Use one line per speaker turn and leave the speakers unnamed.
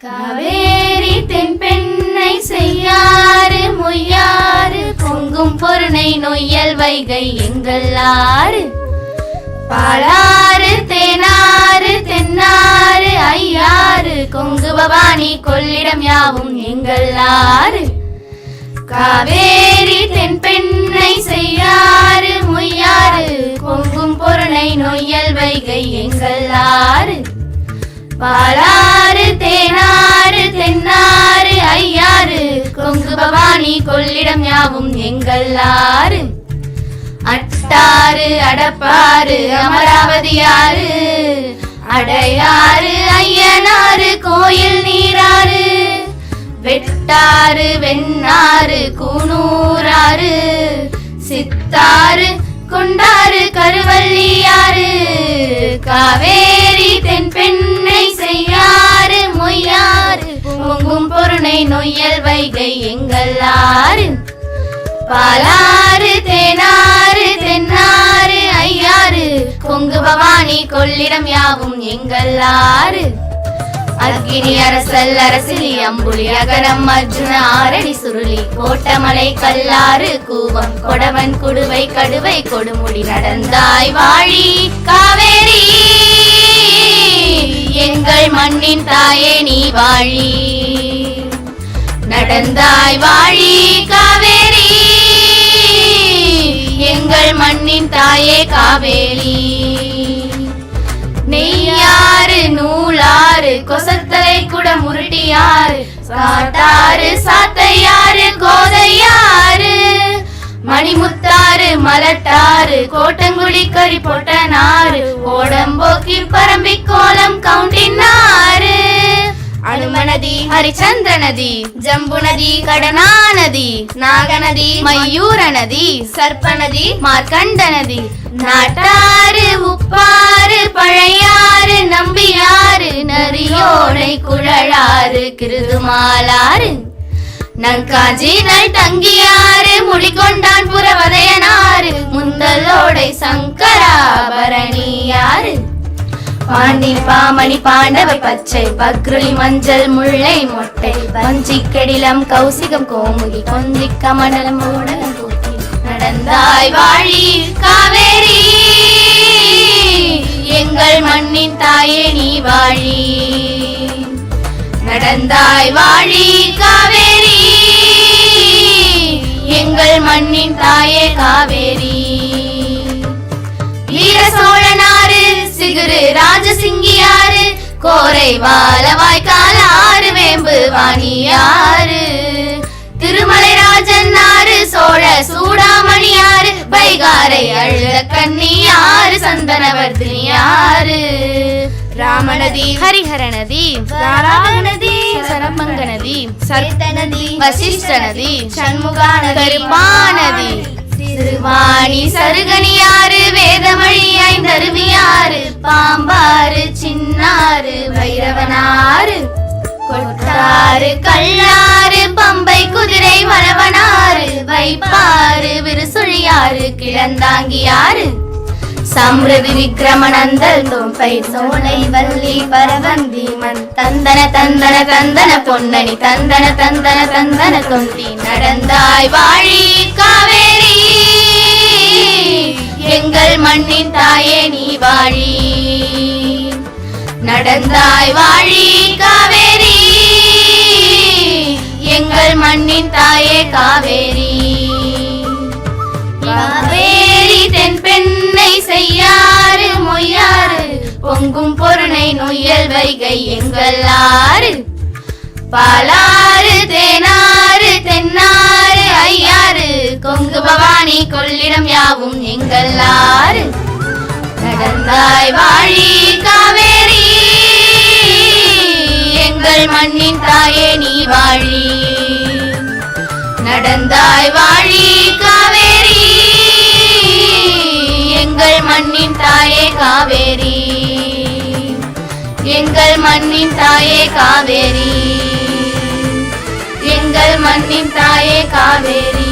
காவேரி தென்பெண்ணை செய்யாறு மொய்யாறு பொங்கும் பொருணை நொய்யல் வைகை எங்கள் ஆறு. பாலாறு தேனாறு தென்னாறு ஐயாறு கொங்கு பவானி கொள்ளிடம் யாவும் எங்கள் ஆறு. காவேரி தென்பெண்ணை செய்யாறு மொய்யாறு. பொங்கும் பொருணை நொய்யல் வைகை எங்கள் ஆறு. பாலாறு தேனாறு தென்னாறு ஐயாறு. கொங்கு பவானி கொள்ளிடம் யாவும் எங்கள் ஆறு. அட்டாறு அடப்பாறு அமராவதி ஆறு. அடையாறு ஐயனாறு கோயில் நீராறு. வெட்டாறு வெண்ணாறு கூனூராறு சித்தாறு கொண்டாறு கருவள்ளியாறு. காவேரி தென்பெண்ணை செய்யாறு மொய்யாறு. பொங்கும் பொருணை நொய்யல் வைகை எங்கள் ஆறு பாலாறு தேனாறு தென்னாறு ஐயாறு. கொங்கு பவானி கொள்ளிடம் யாவும் எங்கள் ஆறு அக்னி அரசல் அரசிலி அம்புலி அகரம் அர்ஜுன ஆரணி சுருளி கோட்டமலை கல்லாறு கூவம் கொடவன் குடுவை கடுவை கொடுமுடி நடந்தாய் வாழி காவேரி. எங்கள் மண்ணின் தாயே நீ வாழி. நடந்தாய் வாழி காவேரி. எங்கள் மண்ணின் தாயே காவேரி. கொசத்தலை கூட முருட்டியாரு சாட்டாறு சாத்தையாரு கோதையாரு மணிமுத்தாறு மலட்டாறு கோட்டங்குடி கறி பொட்டனாறு. ஓடம்போக்கி பரம்பி கோலம் கவுண்டினாறு. அனுமநதி ஹரிச்சந்திர நதி ஜம்பு நதி கடனா நதி நாகநதி மயூர நதி சர்ப்ப நதி மார்க்கண்ட நதி நாட்டாறு உப்பா குழலாறு கிருதுமாலாறு நன்காஞ்சி நல் தங்கியாறு முடிகொண்டான் புறவதையனாறு முந்தலோடை சங்கராபரணியாறு பாண்டி பாமணி பாண்டவ பச்சை பக்ருளி மஞ்சள் முல்லை மொட்டை. வஞ்சி கெடிலம் கௌசிகம் கோமுகி கொஞ்சி கமண்டலம் ஊடகம் கூட்டி. நடந்தாய் வாழி காவேரி. எங்கள் மண்ணின் தாயே நீ வாழி. நடந்தாய் வாழி காவேரி. எங்கள் மண்ணின் தாயே காவேரி. வீர சோழனாறு சிகுரு ராஜசிங்கியாறு கோரை வாழவாய்க்கால் ஆறு வேம்பு வாணியாறு திருமலை ராஜன் ஆறு சோழ சூடாமணியாறு பைகாரை அழுத கன்னியாறு சந்தனவர்தினியாறு ராமநதி நதி சரமங்க நதி சர்த்த நதி வசிஷ்ட நதி சண்முகா கருப்பா நதி சிறுவாணி சருகனியாறு வேதமொழி ஐந்தருவியாறு பாம்பாறு சின்னாறு வைரவனாறு கொட்டாறு கல்லாறு பம்பை குதிரை வளவனாறு வைப்பாறு விருசுழியாறு கிழந்தாங்கியாறு சம்ருதி விக்ரமநந்தல் தொம்பை சோலை வள்ளி பரவந்தி மன் தந்தன தந்தன தந்தன பொன்னணி தந்தன தந்தன தந்தன தொந்தி நடந்தாய் வாழி காவேரி. எங்கள் மண்ணின் தாயே நீ வாழி. நடந்தாய் வாழி காவேரி. எங்கள் மண்ணின் தாயே காவேரி. செய்யாறு மொய்யாறு பொங்கும் பொருணை நொய்யல் வைகை எங்கள் ஆறு. பாலாறு தேனாறு தென்னாறு ஐயாறு கொங்கு பவானி கொள்ளிடம் யாவும் எங்கள் ஆறு. நடந்தாய் வாழி காவேரி எங்கள் மண்ணின் தாயே நீ வாழி. நடந்தாய் வாழி காவேரி. எங்கள் மண்ணின் தாயே காவேரி.